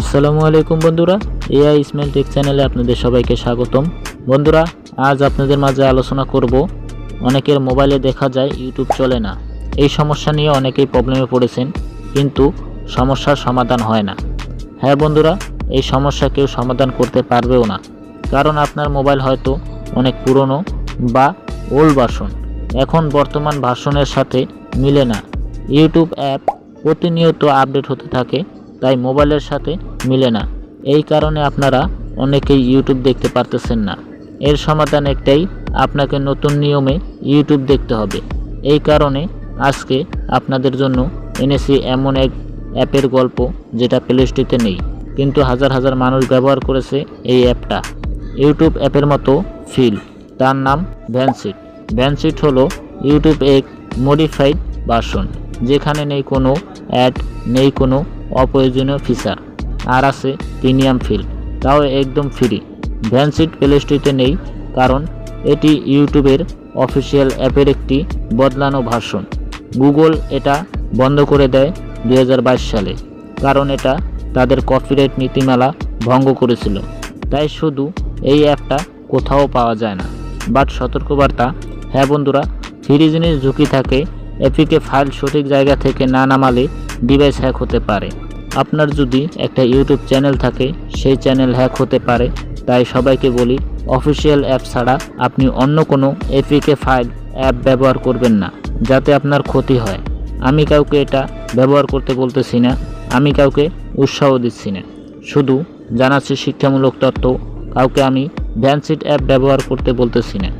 আসসালামু আলাইকুম বন্ধুরা এআই ইসমাইল টেক চ্যানেলে আপনাদের সবাইকে স্বাগতম। বন্ধুরা, আজ আপনাদের মাঝে আলোচনা করব, অনেকের মোবাইলে দেখা যায় ইউটিউব চলে না। এই সমস্যা নিয়ে অনেকেই প্রবলেমে পড়েছেন, কিন্তু সমস্যার সমাধান হয় না। হ্যাঁ বন্ধুরা, এই সমস্যা কেউ সমাধান করতে পারবেও না, কারণ আপনার মোবাইল হয়তো অনেক পুরনো বা ওল্ড ভার্সন এখন বর্তমান ভার্সনের সাথে মিলে না। ইউটিউব অ্যাপ প্রতিনিয়ত আপডেট হতে থাকে তাই মোবাইলের সাথে মিলে না। এই কারণে আপনারা অনেকেই ইউটিউব দেখতে পারতেছেন না। এর সমাধান একটাই, আপনাকে নতুন নিয়মে ইউটিউব দেখতে হবে। এই কারণে আজকে আপনাদের জন্য এনেছি এমন এক অ্যাপের গল্প যেটা প্লে স্টোরে নেই। কিন্তু হাজার হাজার মানুষ ব্যবহার করেছে এই অ্যাপটা। ইউটিউব অ্যাপের মতো ফিল। তার নাম ভ্যানসিট ভ্যানসিট হলো ইউটিউব এক মডিফাইড ভার্সন যেখানে নেই কোনো অ্যাড নেই কোনো অপ্রয়োজনীয় ফিচার। আর আছে প্রিমিয়াম ফিল তাও একদম ফ্রি। ভ্যানসিট প্লে স্টোরে নেই, কারণ এটি ইউটিউবের অফিসিয়াল অ্যাপের একটি বদলানো ভার্সন। গুগল এটা বন্ধ করে দেয় দু হাজার বাইশ সালে, কারণ এটা তাদের কপিরাইট নীতিমালা ভঙ্গ করেছিল। তাই শুধু এই অ্যাপটা কোথাও পাওয়া যায় না। বাট সতর্কবার্তা হ্যাঁ বন্ধুরা, ফ্রি জিনিস ঝুঁকি থাকে। এপিকে ফাইল সঠিক জায়গা থেকে না নামালে ডিভাইস হ্যাক হতে পারে। আপনার যদি একটা ইউটিউব চ্যানেল থাকে, সেই চ্যানেল হ্যাক হতে পারে। তাই সবাইকে বলি, অফিসিয়াল অ্যাপ ছাড়া আপনি অন্য কোনো এপিকে ফাইল, অ্যাপ ব্যবহার করবেন না, যাতে আপনার ক্ষতি হয়। আমি কাউকে এটা ব্যবহার করতে বলতেছি না, আমি কাউকে উৎসাহ দিচ্ছি না। শুধু জানাচ্ছি শিক্ষামূলক তথ্য কাউকে আমি ভ্যানসিট অ্যাপ ব্যবহার করতে বলতেছি না।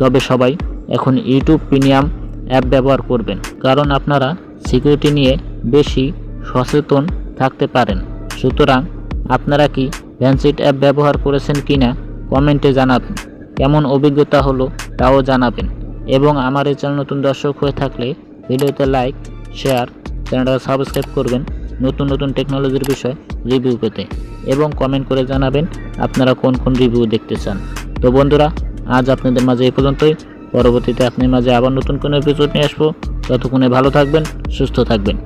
তবে সবাই এখন ইউটিউব প্রিমিয়াম অ্যাপ ব্যবহার করবেন, কারণ আপনারা সিকিউরিটি নিয়ে বেশি সচেতন থাকতে পারেন। সুতরাং আপনারা কি ভ্যানসিট অ্যাপ ব্যবহার করেছেন কি না কমেন্টে জানাবেন। কেমন অভিজ্ঞতা হলো তাও জানাবেন। এবং আমার এই চ্যানেল নতুন দর্শক হয়ে থাকলে ভিডিওতে লাইক, শেয়ার চ্যানেলটা সাবস্ক্রাইব করবেন নতুন নতুন টেকনোলজির বিষয় রিভিউ পেতে। এবং কমেন্ট করে জানাবেন আপনারা কোন কোন রিভিউ দেখতে চান। তো বন্ধুরা, আজ আপনাদের মাঝে এই পর্যন্তই। পরবর্তীতে আপনার মাঝে আবার নতুন কোনো এপিসোড নিয়ে আসব। ততক্ষণে ভালো থাকবেন, সুস্থ থাকবেন।